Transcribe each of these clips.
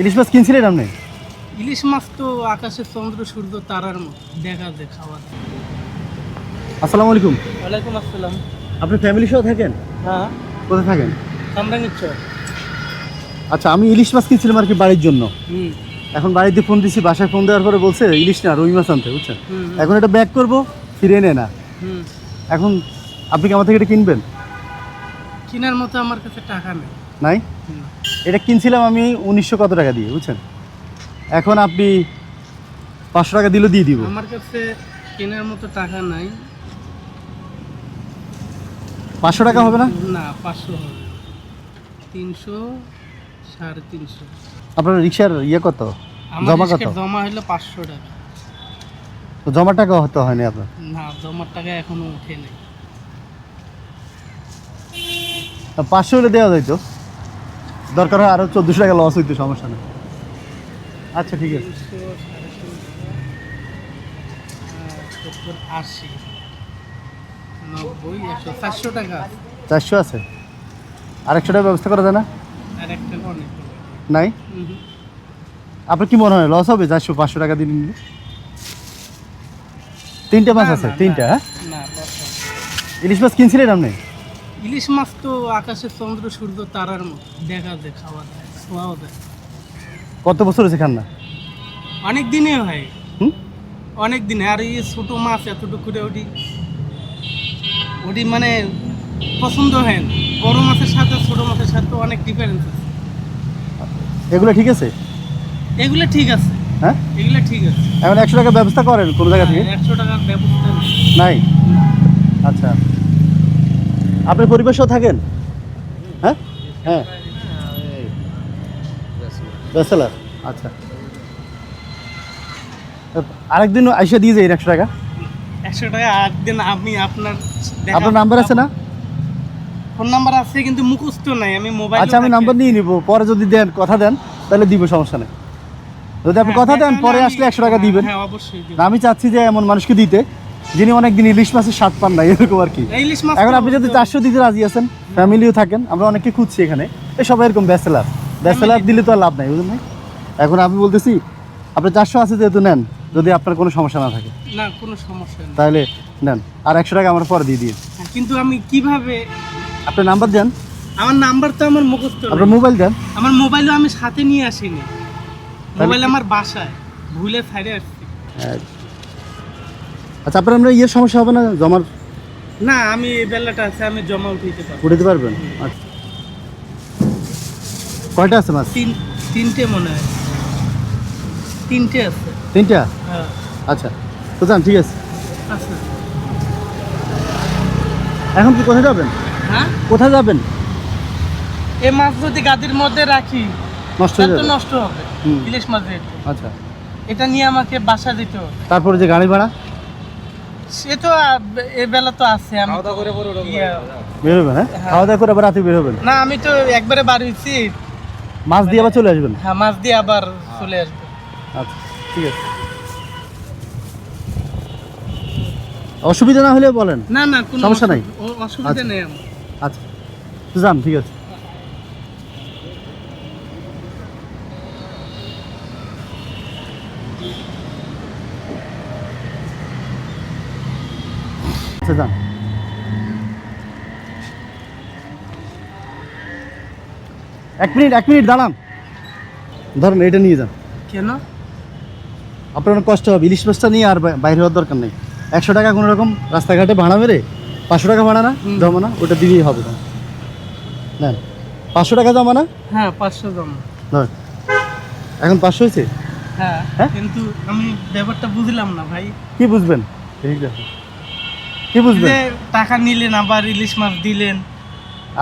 ইলিশ মাছ কিনছিলেন আপনি? ইলিশ মাছ তো আকাশে চন্দ্র সূর্য তারার মতো। দেখা যায় খাওয়া আসসালামু আলাইকুম। ওয়ালাইকুম আসসালাম। আপনি ফ্যামিলি সহ থাকেন? হ্যাঁ। কোথায় থাকেন? কামরাঙ্গির চর। আচ্ছা আমি ইলিশ মাছ কিনছিলাম আর কি বাড়ির জন্য। এখন বাড়িতে ফোন দিছি বাসায় ফোন দেওয়ার পরে বলছে ইলিশ না রুই মাছ আনতে বুঝছেন? এখন এটা ব্যাক করব ফিরে এনে না। হুম। এখন আপনি কি আমার থেকে এটা কিনবেন? কেনার মতো আমার কাছে টাকা নেই। নাই। এটা কিনছিলাম আমি উনিশশো কত টাকা দিয়ে বুঝছেন? এখন আপনি পাঁচশো টাকা দিলে দিয়ে দিব। আমার কাছে কেনার মতো টাকা নাই। পাঁচশো টাকা হবে না? না পাঁচশো হবে। তিনশো সাড়ে তিনশো। আপনার রিক্সার ইয়ে কত? জমা কত? জমা হলো পাঁচশো টাকা। তো জমা টাকা হতে হয়নি আপনার? না জমার টাকা এখনও উঠে নেই। পাঁচশো হলে দেওয়া যাইতো। দরকার হয় আরও চোদ্দোশো টাকা লস হইতো সমস্যা নেই আচ্ছা ঠিক আছে চারশো আছে। আরেকশো টাকা ব্যবস্থা করা যায় না। নাই। আপনার কি মনে হয় লস হবে চারশো পাঁচশো টাকা দিন নিলে তিনটে মাছ আছে তিনটা হ্যাঁ। ইলিশ মাছ কিনছিলেন আপনি ইলিশ মাছ তো আকাশে চন্দ্র সূর্য তারার মতো। দেখা যায় খাওয়া যায় খাওয়াও যায়। কত বছর হয়েছে খান না? অনেক দিনে হয়। হুম? অনেক দিনে। আর এই ছোট মাছ এতটুকু করে ওটি ওটি মানে পছন্দ হয় না। বড় মাছের সাথে ছোট মাছের সাথে অনেক ডিফারেন্স আছে। এগুলো ঠিক আছে? এগুলো ঠিক আছে। হ্যাঁ? এগুলো ঠিক আছে। এখন একশো টাকা ব্যবস্থা করেন কোনো জায়গা থেকে? একশো টাকার ব্যবস্থা নাই? আচ্ছা। আপনার পরিবার সহ থাকেন? হ্যাঁ? হ্যাঁ। ব্যাচেলার। আচ্ছা। আরেকদিন আইসা দিয়ে যাই একশো টাকা। একশো টাকা একদিন আমি আপনার আপনার নাম্বার আছে না? ফোন নাম্বার আছে কিন্তু মুখস্থ নাই আমি মোবাইল আচ্ছা আমি নাম্বার নিয়ে নিব পরে যদি দেন কথা দেন তাহলে দিব সমস্যা নেই। যদি আপনি কথা দেন পরে আসলে একশো টাকা দিবেন। হ্যাঁ অবশ্যই আমি চাচ্ছি যে এমন মানুষকে দিতে। যিনি অনেকদিন ইলিশ মাছের স্বাদ পান না এরকম আর কি। এখন আপনি যদি চারশো দিতে রাজি আছেন ফ্যামিলিও থাকেন আমরা অনেকে খুঁজছি এখানে। এই সবাই এরকম ব্যাচেলার ব্যাচেলার দিলে তো আর লাভ নাই বুঝলেন এখন আমি বলতেছি আপনি চারশো আছে যেহেতু নেন যদি আপনার কোনো সমস্যা না থাকে। না কোনো সমস্যা নেই। তাহলে নেন আর একশো টাকা আমার পরে দিয়ে দিন হ্যাঁ, কিন্তু আমি কীভাবে আপনার নাম্বার দেন। আমার নাম্বার তো আমার মুখস্থ আপনার মোবাইল দেন। আমার মোবাইলও আমি সাথে নিয়ে আসিনি। মোবাইল আমার বাসায়। ভুলে ছাড়ে আসছি। আচ্ছা আপনার আমরা ইয়ের সমস্যা হবে না? জমার না আমি এই বেলাটা আছে আমি জমা উঠাইতে পারব। উঠাতে পারবেন? আচ্ছা। কয়টা আছে মাছ? তিন তিনটে মনে হয়। তিনটে আছে। তিনটা? হ্যাঁ। আচ্ছা। তো যান ঠিক আছে। আচ্ছা। এখন কি কোথায় যাবেন? হ্যাঁ? কোথায় যাবেন? এই মাছ যদি গাদির মধ্যে রাখি নষ্ট হয়ে যাবে। নষ্ট হবে। ইলিশ মাছের। আচ্ছা। এটা নিয়ে আমাকে বাসা দিতে হবে। তারপরে যে গাড়ি ভাড়া? সে তো আহ, এ বেলা তো আছে আমি বেরোবেন হ্যাঁ? হ্যাঁ। খাওয়া দাওয়া করে আবার রাতে বেরোবেন না আমি তো একবারে মাছ দিয়ে আবার চলে আসবেন? হ্যাঁ মাছ দিয়ে আবার চলে আসব। আচ্ছা ঠিক আছে। অসুবিধা না হলে বলেন। না না কোনো সমস্যা নাই? অসুবিধা আচ্ছা। নেই আচ্ছা যান ঠিক আছে। আচ্ছা যান। এক মিনিট এক মিনিট দাঁড়ান। ধরুন এটা নিয়ে যান। কেন? আপনার কষ্ট হবে ইলিশ মাছটা নিয়ে আর বাইরে হওয়ার দরকার নেই। একশো টাকা কোনো রকম রাস্তাঘাটে ভাড়া মেরে পাঁচশো টাকা ভাড়া না। জমা না ওটা দিলেই হবে। তখন নেন পাঁচশো টাকা জমা না? হ্যাঁ পাঁচশো জমা। নয় এখন পাঁচশো হয়েছে? হ্যাঁ হ্যাঁ? কিন্তু আমি ব্যাপারটা বুঝলাম না ভাই। কি বুঝবেন? ঠিক আছে কি বুঝবেন? টাকা নিলেন আবার ইলিশ মাছ দিলেন।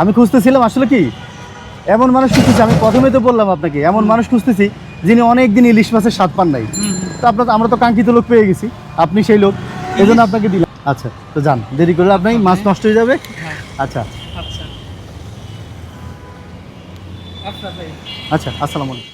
আমি খুঁজতেছিলাম আসলে কি? এমন মানুষ খুঁজতেছি আমি প্রথমে তো বললাম আপনাকে এমন মানুষ খুঁজতেছি যিনি অনেক দিন ইলিশ মাছের স্বাদ পান নাই। তো আপনার আমরা তো কাঙ্ক্ষিত লোক পেয়ে গেছি আপনি সেই লোক এই জন্য আপনাকে দিলাম। আচ্ছা তো যান দেরি করলে আপনার মাছ নষ্ট হয়ে যাবে। হ্যাঁ। আচ্ছা। আচ্ছা। আচ্ছা আচ্ছা আসসালামু আলাইকুম।